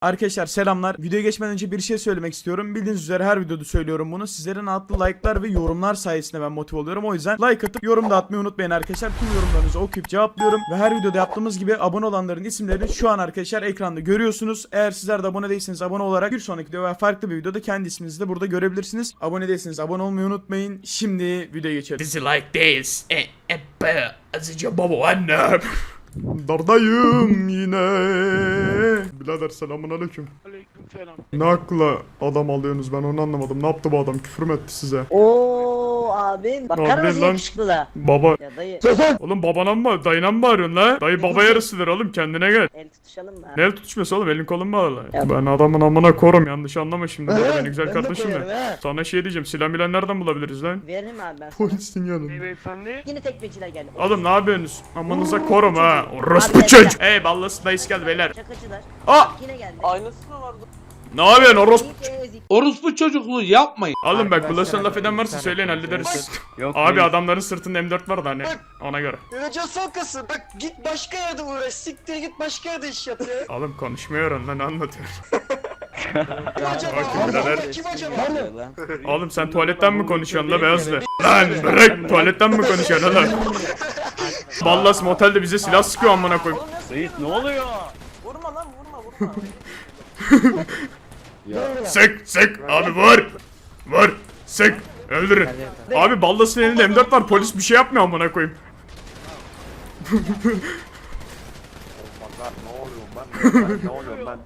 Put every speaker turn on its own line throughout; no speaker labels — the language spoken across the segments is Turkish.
Arkadaşlar selamlar. Videoya geçmeden önce bir şey söylemek istiyorum. Bildiğiniz üzere her videoda söylüyorum bunu. Sizlerin attığı like'lar ve yorumlar sayesinde ben motive oluyorum. O yüzden like atıp yorum da atmayı unutmayın arkadaşlar. Tüm yorumlarınızı okuyup cevaplıyorum. Ve her videoda yaptığımız gibi abone olanların isimlerini şu an arkadaşlar ekranda görüyorsunuz. Eğer sizler de abone değilseniz abone olarak bir sonraki video veya farklı bir videoda kendi isminizi de burada görebilirsiniz. Abone değilseniz abone olmayı unutmayın. Şimdi videoya geçelim.
Bizi like this. E, e, azıcık baba annem.
Dardayım yine. Birader selamun aleyküm.
Aleykümselam.
Ne hakla adam alıyorsunuz ben onu anlamadım. Ne yaptı bu adam? Küfür mü etti size?
Oo abim
Abi
mısın
lan.
yakışıklı da.
Baba.
Ya dayı
Oğlum babana mı dayına mı bağırıyorsun la? Dayı baba yarısıdır oğlum kendine gel.
el tutuşalım mı?
Ne el tutuşması oğlum elin kolun bağlı.
Ya-
Ben adamın amına korum yanlış anlama şimdi.
He,
Beni güzel
ben de
kardeşim
he.
Sana şey diyeceğim silah milah nereden bulabiliriz lan?
Veririm abi ben sana.
Polisin
Hey
yanında.
beyefendi.
Yine tekmeciler geldi.
Oğlum ne yapıyorsunuz? Amanıza korum ha. Orospu
Abi,
çocuk. Ey ballası dayısı geldi beyler.
Şakacılar.
Aa!
Yine geldi.
Aynısı mı vardı?
Ne yapıyorsun orospu?
Orospu çocukluğu yapmayın.
Alın bak bulaşan laf eden varsa söyleyin hallederiz.
Yok
Abi adamların sırtında M4 var da hani ona göre.
Yönetici sokası. Bak git başka yerde uğraş. Siktir git başka yerde iş yap ya.
Oğlum konuşmuyor lan ne anlatıyor?
Kim acaba?
Bakın
Allah
birader.
Allah, Kim acaba?
Oğlum sen tuvaletten mi konuşuyorsun la beyazlı? Lan bırak tuvaletten mi konuşuyorsun oğlum? Ballas motelde bize silah sıkıyor amına koyayım.
Reis ne oluyor?
Vurma lan vurma vurma.
Sık sık abi vur. Vur. Sık. Öldürün. Abi Ballas'ın elinde M4 var polis bir şey yapmıyor amına koyayım.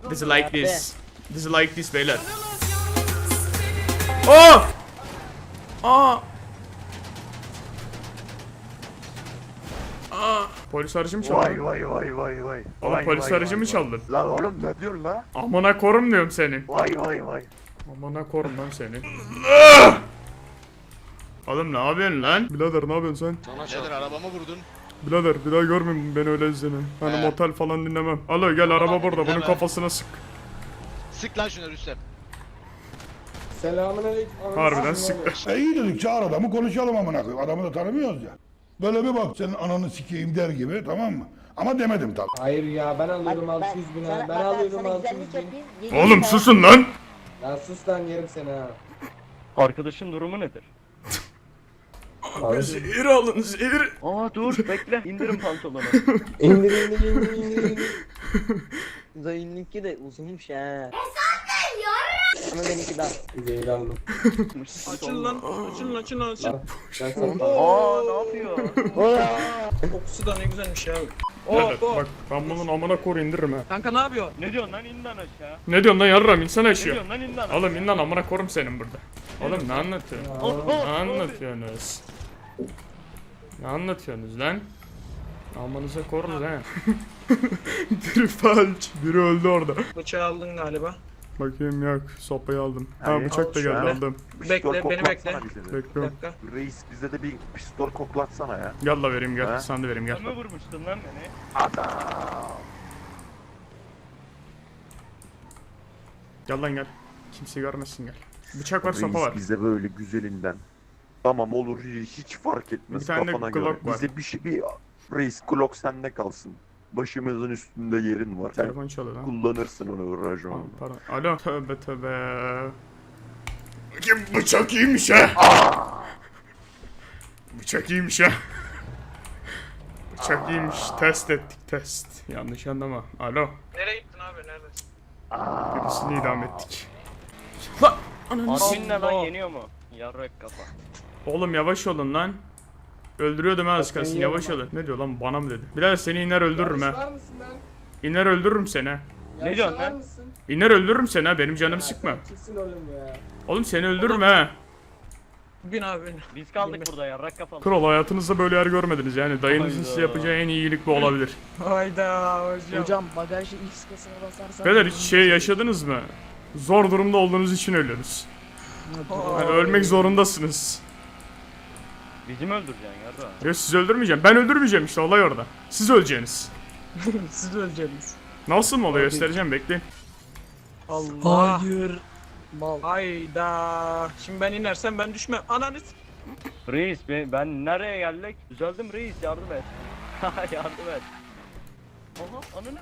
This is like this. This is like this beyler. Aa! Aa! Aa! Polis aracı mı çaldın?
Vay vay vay vay vay.
Oğlum
Vay,
polis
vay,
aracı
vay,
çaldın?
Lan oğlum ne diyorsun la?
Amına korum diyorum seni.
Vay vay vay.
Amına korum lan seni. Oğlum ne yapıyorsun lan? Birader ne yapıyorsun sen?
Nedir arabamı vurdun?
Birader bir daha görmeyeyim beni öyle izleni. Hani
He.
motel falan dinlemem. Alo gel araba burada bunun
dinleme.
kafasına sık.
Sık lan şunu Rüstem.
Harbiden sık.
İyi dedik çağır adamı konuşalım amına koyayım. Adamı da tanımıyoruz ya. Böyle bir bak senin ananı sikeyim der gibi tamam mı? Ama demedim tabii.
Hayır ya ben
Bak,
alıyorum 600 bin
sana-
ha. Ben
bak,
alıyorum
sana
600
güzellik
bin.
yapayım, yedi
Oğlum
bin
susun lan.
Ya sus lan yerim seni ha.
Arkadaşın durumu nedir?
Abi,
Zehir alın zehir.
Aa dur bekle indirin pantolonu.
indir indir indir indir indir.
Dayınınki de uzunmuş ha. Ama benimki daha.
Zehir aldım.
Açın lan açın açın açın.
Lan, Ben sana
Aa ne yapıyor?
Kokusu da ne güzelmiş ya.
Evet bak ben bunun amına koru indiririm ha.
Kanka ne yapıyor?
Ne diyorsun lan in lan aşağı.
Ne diyorsun lan yarram insana
Ne
aşağı.
diyorsun lan in lan aşağı.
Oğlum in lan amına korum senin burada. Oğlum ne anlatıyorsun? Ne anlatıyorsunuz? Ne anlatıyorsunuz lan? Amanıza koruruz ha. Biri felç, biri öldü orada.
Bıçağı aldın galiba.
Bakayım yok, sopayı aldım. Ha bıçak da geldi aldım.
Pistol
Bekle, beni
koklatsana
bekle.
bize de.
Bir
Bekliyorum.
dakika.
Reis bize de bir pistol koklatsana ya.
Gel la vereyim gel,
Ha?
sen de vereyim gel.
Kime vurmuştun lan beni?
Gel lan gel. Kimse görmesin gel. Bıçak var, sopa
Reis
var.
bize böyle güzelinden. Tamam olur hiç fark etmez
Bir tane de
kafana göre.
Glock var.
Bize bir şey bir Reis Glock sende kalsın. Başımızın üstünde yerin var.
Telefon çalıyor lan.
kullanırsın onu rajon.
Pardon. Alo. Tövbe tövbe. Bakayım bıçak iyiymiş ha. Bıçak iyiymiş ha. Bıçak iyiymiş. Test ettik test. Yanlış anlama. Alo.
Nereye gittin abi neredesin?
Birisini idam ettik. Lan. Ananı
ne lan yeniyor mu? Yarrak kafa.
Oğlum yavaş olun lan. Öldürüyordum ha az kalsın yavaş olun. Ne diyor lan bana mı dedi? Bilal seni iner öldürürüm ha.
Var mısın lan?
İner öldürürüm seni ha.
Ne diyorsun lan?
mısın?
İner öldürürüm seni ha benim canımı sıkma.
Kesin oğlum ya.
Oğlum seni öldürürüm ha.
Bin abi bin.
Biz kaldık burada yarrak kafalı.
Kral hayatınızda böyle yer görmediniz yani dayınızın size yapacağı en iyi iyilik bu olabilir.
Hayda hocam.
Hocam bagajı X kasına basarsan.
Beyler hiç şey yaşadınız mı? Zor durumda olduğunuz için ölüyorsunuz. Yani ölmek zorundasınız.
Bizi mi öldüreceksin yarrak?
Ya sizi öldürmeyeceğim. Ben öldürmeyeceğim işte olay orada. Siz öleceğiniz.
Siz öleceksiniz.
Nasıl mı oluyor göstereceğim bekleyin.
Allah.
Hayır. Mal.
Hayda. Şimdi ben inersem ben düşmem. Ananı s-
Reis ben, ben nereye geldik? Düzeldim reis yardım et. yardım et. Aha ananı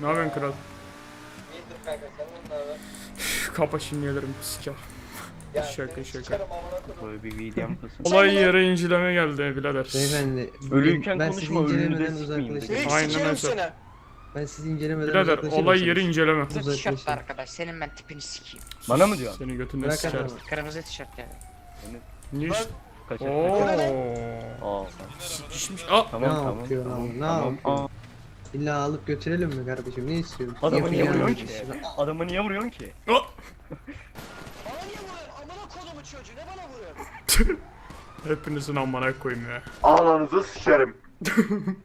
ne yapıyorsun kral?
İyidir kanka sen.
Üf, Kapa şimdi gelirim siker. Şaka, şaka.
Böyle bir videom kısım.
Olay yere inceleme geldi birader.
Beyefendi,
Ölüyken
ben
konuşma, sikmeyeyim
uzaklaşayım.
Aynen öyle.
Ben sizi incelemeden
Birader olay yeri inceleme.
Kırmızı tişörtlü arkadaş. Senin ben tipini sikeyim.
Bana mı diyorsun?
Seni götünden
Bırak
siker.
Kırmızı tişört yani.
Niye işte? Ooo.
Aa. tamam
Ne
tamam.
yapıyorsun
tamam,
abi, ne
tamam.
yapıyorsun? İlla alıp götürelim mi kardeşim? Ne istiyorsun?
Adamı niye vuruyorsun ki? Adamı niye vuruyorsun ki?
Aa.
Bana niye vuruyorsun? Amına kodumu çocuğu ne bana vuruyorsun?
Hepinizin amına koyayım ya.
Ananızı sikerim.